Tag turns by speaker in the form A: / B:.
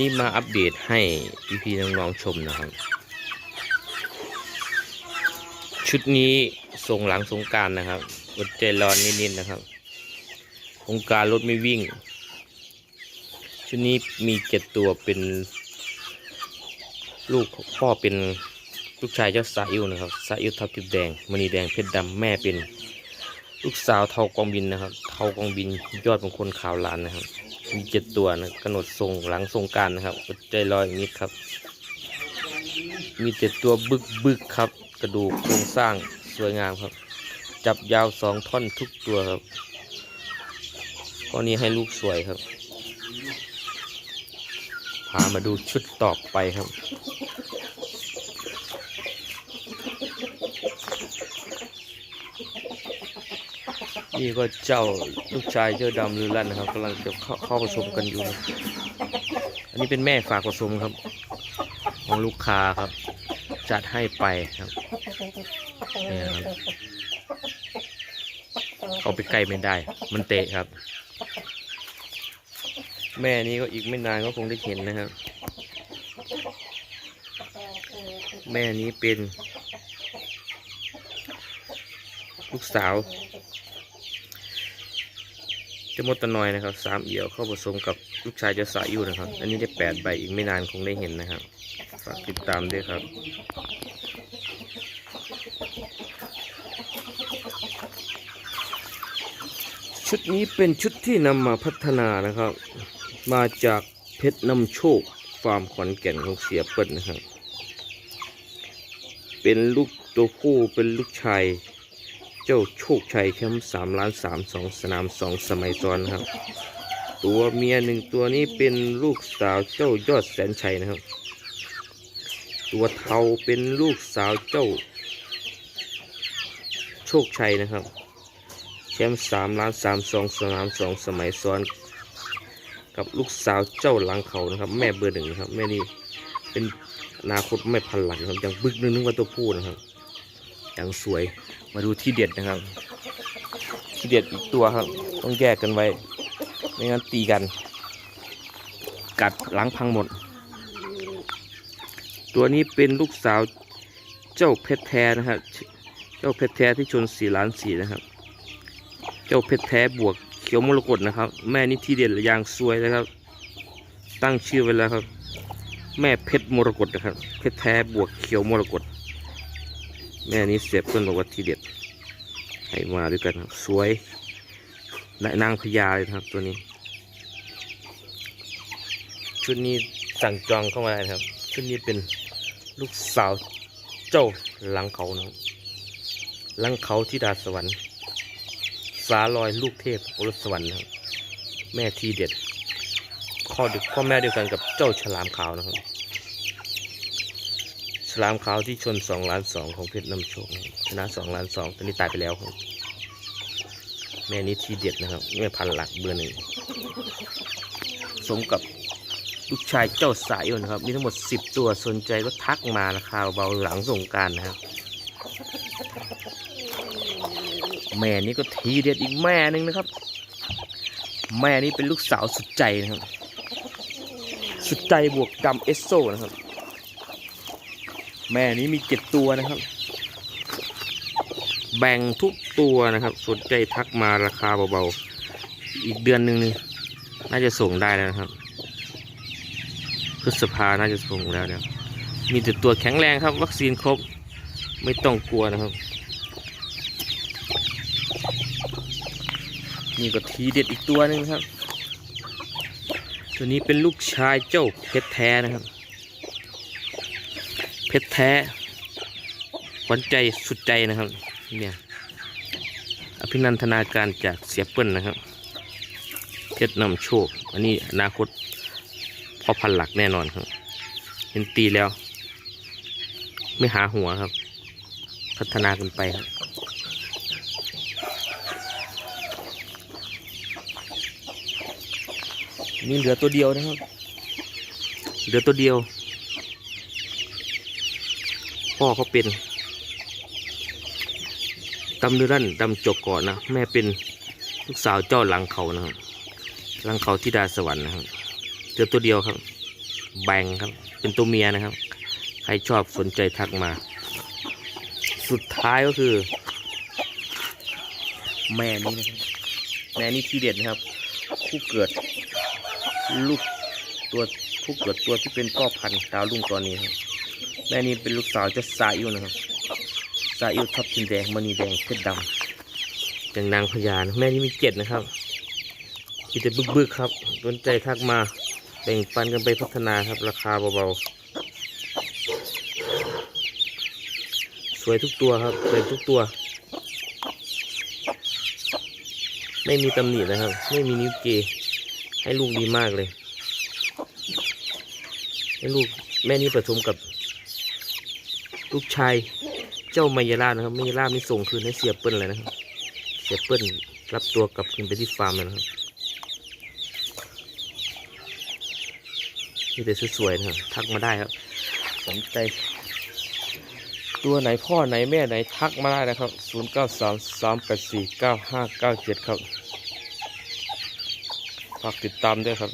A: นี้มาอัปเดตให้พี่ๆน้องๆชมนะครับ ชุดนี้ส่งหลังสงการนะครับอดใจร้อนนิดๆนะครับสงการรถไม่วิ่ง ชุดนี้มีเจ็ดตัวเป็นลูกพ่อเป็นลูกชายเจ้าสาอิวนะครับสาอิวทับทิพแดงมณีแดงเพชรดำแม่เป็น ลูกสาวเทากองบินนะครับ เทากองบินยอดมงคลขาวลานนะครับ มีเจ็ดตัวนะกำหนดทรงหลังทรงการนะครับใจลออย่างนี้ครับ มีเจ็ดตัวบึกบึกครับ กระดูกโครงสร้างสวยงามครับ จับยาวสองท่อนทุกตัวครับข้อนี้ให้ลูกสวยครับ พามาดูชุดต่อไปครับ นี่ก็เจ้าลูกชายเจ้าดำลือลั่นนะครับกำลังจะเข้าเข้าผสมกันอยู่ อันนี้เป็นแม่ฝากผสมครับ ของลูกค้าครับ จัดให้ไปครับนี่ครับเอาไปใกล้ไม่ได้ มันเตะครับ แม่นี้ก็อีกไม่นานก็คงได้เห็นนะครับ แม่นี้เป็น ลูกสาว จะมดตะนอยนะครับสามเอี่ยวเข้าผสมกับลูกชายเจ้าสายอยู่นะครับ อันนี้ได้แปดใบอีกไม่นานคงได้เห็นนะครับฝากติดตามด้วยครับชุดนี้เป็นชุดที่นำมาพัฒนานะครับ มาจากเพชรนำโชคฟาร์มขอนแก่นของเสียเปิ้ลนะครับ เป็นลูกตัวผู้เป็นลูกชาย เจ้าโชคชัยแชมป์สามล้านสามสองสนามสองสมัยซ้อนนะครับ ตัวเมียหนึ่งตัวนี้เป็นลูกสาวเจ้ายอดแสนชัยนะครับ ตัวเทาเป็นลูกสาวเจ้า โชคชัยนะครับแชมป์สามล้านสามสองสนามสองสมัยซ้อนกับลูกสาวเจ้าหลังเขานะครับ แม่เบอร์หนึ่งนะครับแม่นี่เป็นอนาคตไม่พันหลักนะครับยังบึกนึงนึกว่าตัวผู้นะครับ ยังสวยมาดูที่เด็ดนะครับ ที่เด็ดอีกตัวครับ ต้องแยกกันไว้ ไม่งั้นตีกัน กัดหลังพังหมด ตัวนี้เป็นลูกสาวเจ้าเพชรแท้นะครับ เจ้าเพชรแท้ที่ชนสี่ล้านสี่นะครับ เจ้าเพชรแท้บวกเขียวมรกตนะครับ แม่นี่ที่เด็ดอย่างสวยนะครับ ตั้งชื่อไว้แล้วครับ แม่เพชรมรกตนะครับ เพชรแท้บวกเขียวมรกต แม่นี้เสียบเพื่อนบอกว่าทีเด็ดให้มาด้วยกันครับสวยและนางพญาเลยครับตัวนี้ ชุดนี้สั่งจองเข้ามาได้ครับ ชุดนี้เป็นลูกสาวเจ้าหลังเขานะหลังเขาที่ดาสวรรค์ สาลอยลูกเทพโอรสสวรรค์นะครับ แม่ทีเด็ดข้อเดียวข้อแม่เดียวกันกับเจ้าฉลามขาวนะครับ ฉลามขาวที่ชนสองล้านสองของเพชรนำโชคนะครับชนะสองล้านสองตอนนี้ตายไปแล้วครับแม่นี้ทีเด็ดนะครับแม่พันหลักเบอร์หนึ่งสมกับลูกชายเจ้าสายนะครับ มีทั้งหมดสิบตัวสนใจก็ทักมาราคาเบาหลังส่งการนะครับ แม่นี้ก็ทีเด็ดอีกแม่หนึ่งนะครับ แม่นี้เป็นลูกสาวสุดใจนะครับ สุดใจบวกดำเอสโซนะครับ แม่นี้มีเจ็ดตัวนะครับ แบ่งทุกตัวนะครับ สนใจทักมาราคาเบาๆ อีกเดือนหนึ่งนี่น่าจะส่งได้แล้วนะครับพฤษภาน่าจะส่งแล้วเนี่ยมีแต่ตัวแข็งแรงครับ วัคซีนครบ ไม่ต้องกลัวนะครับ นี่ก็ทีเด็ดอีกตัวหนึ่งครับ ตัวนี้เป็นลูกชายเจ้าเพชรแท้นะครับ เพชรแท้ขวัญใจสุดใจนะครับเนี่ยอภินันทนาการจากเสียเปิ้ลนะครับ เพชรนำโชค อันนี้อนาคตพอพันหลักแน่นอนครับเห็นตีแล้ว ไม่หาหัวครับ พัฒนากันไปครับนี่เหลือตัวเดียวนะครับ เหลือตัวเดียว พ่อเขาเป็นตำเดือรันดำจกก่อนนะแม่เป็นลูกสาวเจ้าหลังเขานะครับหลังเขาที่ดาสวรรค์นะครับเหลือตัวเดียวครับ แบงครับ เป็นตัวเมียนะครับ ใครชอบสนใจทักมา สุดท้ายก็คือ แม่นี้นะครับแม่นี้ที่เด็ดนะครับ คู่เกิดลูกตัวคู่เกิดตัวที่เป็นพ่อพันธุ์ดาวรุ่งตอนนี้ครับ แม่นี้เป็นลูกสาวเจ้าสาอิวนะครับสาอิวทับทิมแดงมณีแดงเพชรดำอย่างนางพญานะแม่นี้มีเจ็ดนะครับมีแต่บึกๆครับสนใจทักมาแบ่งปันกันไปพัฒนาครับ ราคาเบาๆสวยทุกตัวครับสวยทุกตัว ไม่มีตำหนินะครับ ไม่มีนิ้วเกให้ลูกดีมากเลย ให้ลูกแม่นี้ผสมกับ ลูกชายเจ้ามายาลานะครับมายาลาบนี่ส่งคืนให้เสียเปิ้ลเลยนะครับ เสียเปิ้ลรับตัวกลับคืนไปที่ฟาร์มเลยนะครับนี่แต่สวยๆนะครับทักมาได้ครับสนใจ ตัวไหนพ่อไหนแม่ไหนทักมาได้นะครับ 0 9 3 3 8 4 9 5 9 7 ครับฝากติดตามด้วยครับ